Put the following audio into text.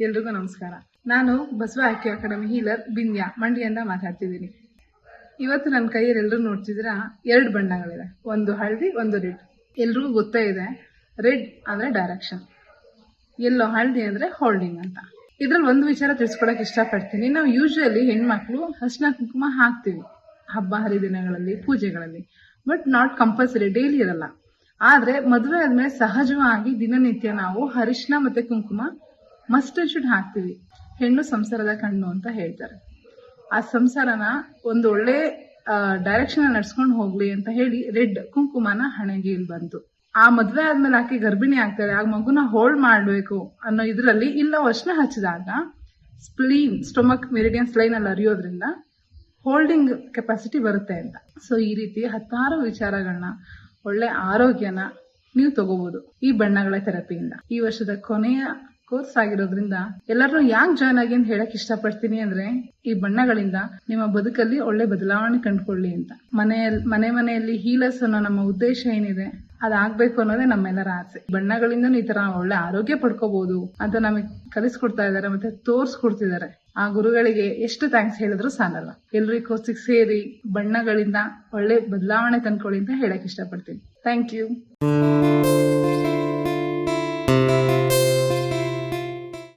ಎಲ್ರಿಗೂ ನಮಸ್ಕಾರ. ನಾನು Basava acu academy healer Bindya ಮಂಡ್ಯಿಂದ ಮಾತಾಡ್ತಿದ್ದೀನಿ. ಇವತ್ತು ನನ್ನ ಕೈಯಲ್ಲಿ ಎಲ್ಲರೂ ನೋಡ್ತಿದ್ದೀರಾ ಎರಡು ಬಣ್ಣಗಳಿದೆ. ಒಂದು ಹಳದಿ, ಒಂದು ರೆಡ್. ಎಲ್ರಿಗೂ ಗೊತ್ತೇ ಇದೆ, ರೆಡ್ ಅಂದ್ರೆ ಡೈರೆಕ್ಷನ್ ಎಲ್ಲೋ ಹಳದಿ ಅಂದರೆ ಹೋಲ್ಡಿಂಗ್ ಅಂತ. ಇದ್ರಲ್ಲಿ ಒಂದು ವಿಚಾರ ತಿಳಿಸ್ಕೊಡಕ್ಕೆ ಇಷ್ಟಪಡ್ತೀನಿ. ನಾವು ಯೂಶ್ವಲಿ ಹೆಣ್ಮಕ್ಳು ಹಸಿನ ಕುಂಕುಮ ಹಾಕ್ತೀವಿ. ಹಬ್ಬ, ಹರಿದಿನಗಳಲ್ಲಿ, ಪೂಜೆಗಳಲ್ಲಿ. ಬಟ್ ನಾಟ್ ಕಂಪಲ್ಸರಿ ಡೈಲಿ ಇರಲ್ಲ. ಆದ್ರೆ ಮದುವೆ ಆದ್ಮೇಲೆ ಸಹಜವಾಗಿ ದಿನನಿತ್ಯ ನಾವು ಹರಿಶಿನ ಮತ್ತೆ ಕುಂಕುಮ ಮಸ್ಟ್ ಶುಡ್ ಹಾಕ್ತೀವಿ. ಹೆಣ್ಣು ಸಂಸಾರದ ಕಣ್ಣು ಅಂತ ಹೇಳ್ತಾರೆ. ಆ ಸಂಸಾರನ ಒಂದು ಒಳ್ಳೆ ಡೈರೆಕ್ಷನ್ ನಡ್ಸ್ಕೊಂಡು ಹೋಗ್ಲಿ ಅಂತ ಹೇಳಿ ರೆಡ್ ಕುಂಕುಮನ ಹಣೆಗೆ ಬಂತು. ಆ ಮದ್ವೆ ಆದ್ಮೇಲೆ ಆಕೆ ಗರ್ಭಿಣಿ ಆಗ್ತಾರೆ. ಆ ಮಗುನ ಹೋಲ್ಡ್ ಮಾಡ್ಬೇಕು ಅನ್ನೋ ಇದ್ರಲ್ಲಿ ಇಲ್ಲ ವರ್ಷನ ಹಚ್ಚಿದಾಗ ಸ್ಪ್ಲೀನ್ ಸ್ಟೊಮಕ್ ಮೆರಿಡಿಯನ್ ಸ್ಲೈನ್ ಅಲ್ಲಿ ಅರಿಯೋದ್ರಿಂದ ಹೋಲ್ಡಿಂಗ್ ಕೆಪಾಸಿಟಿ ಬರುತ್ತೆ ಅಂತ. ಸೊ ಈ ರೀತಿ ಹತ್ತಾರು ವಿಚಾರಗಳನ್ನ ಒಳ್ಳೆ ಆರೋಗ್ಯನ ನೀವು ತಗೋಬಹುದು ಈ ಬಣ್ಣಗಳ ಥೆರಪಿಯಿಂದ ಈ ವರ್ಷದ ಕೊನೆಯ ಕೋರ್ಸ್ ಆಗಿರೋದ್ರಿಂದ ಎಲ್ಲರೂ ಯಾಕ್ ಜಾಯ್ನ್ ಆಗಿ ಅಂತ ಹೇಳಕ್ ಇಷ್ಟಪಡ್ತೀನಿ ಅಂದ್ರೆ, ಈ ಬಣ್ಣಗಳಿಂದ ನಿಮ್ಮ ಬದುಕಲ್ಲಿ ಒಳ್ಳೆ ಬದಲಾವಣೆ ಕಂಡುಕೊಳ್ಳಿ ಅಂತ. ಮನೆಯಲ್ಲಿ ಮನೆ ಮನೆಯಲ್ಲಿ ಹೀಲರ್ಸ್ ಅನ್ನೋ ನಮ್ಮ ಉದ್ದೇಶ ಏನಿದೆ, ಅದಾಗ್ಬೇಕು ಅನ್ನೋದೇ ನಮ್ಮೆಲ್ಲರ ಆಸೆ. ಬಣ್ಣಗಳಿಂದ ಈ ತರ ಒಳ್ಳೆ ಆರೋಗ್ಯ ಪಡ್ಕೋಬಹುದು ಅಂತ ನಮಗೆ ಕಲಿಸ್ಕೊಡ್ತಾ ಇದ್ದಾರೆ ಮತ್ತೆ ತೋರ್ಸ್ಕೊಡ್ತಿದ್ದಾರೆ. ಆ ಗುರುಗಳಿಗೆ ಎಷ್ಟು ಥ್ಯಾಂಕ್ಸ್ ಹೇಳಿದ್ರು ಸಾಲಲ್ಲ. ಎಲ್ರಿ ಕೋರ್ಸಿಗೆ ಸೇರಿ ಬಣ್ಣಗಳಿಂದ ಒಳ್ಳೆ ಬದಲಾವಣೆ ತಂದ್ಕೊಳ್ಳಿ ಅಂತ ಹೇಳಕ್ ಇಷ್ಟಪಡ್ತೀನಿ. Thank you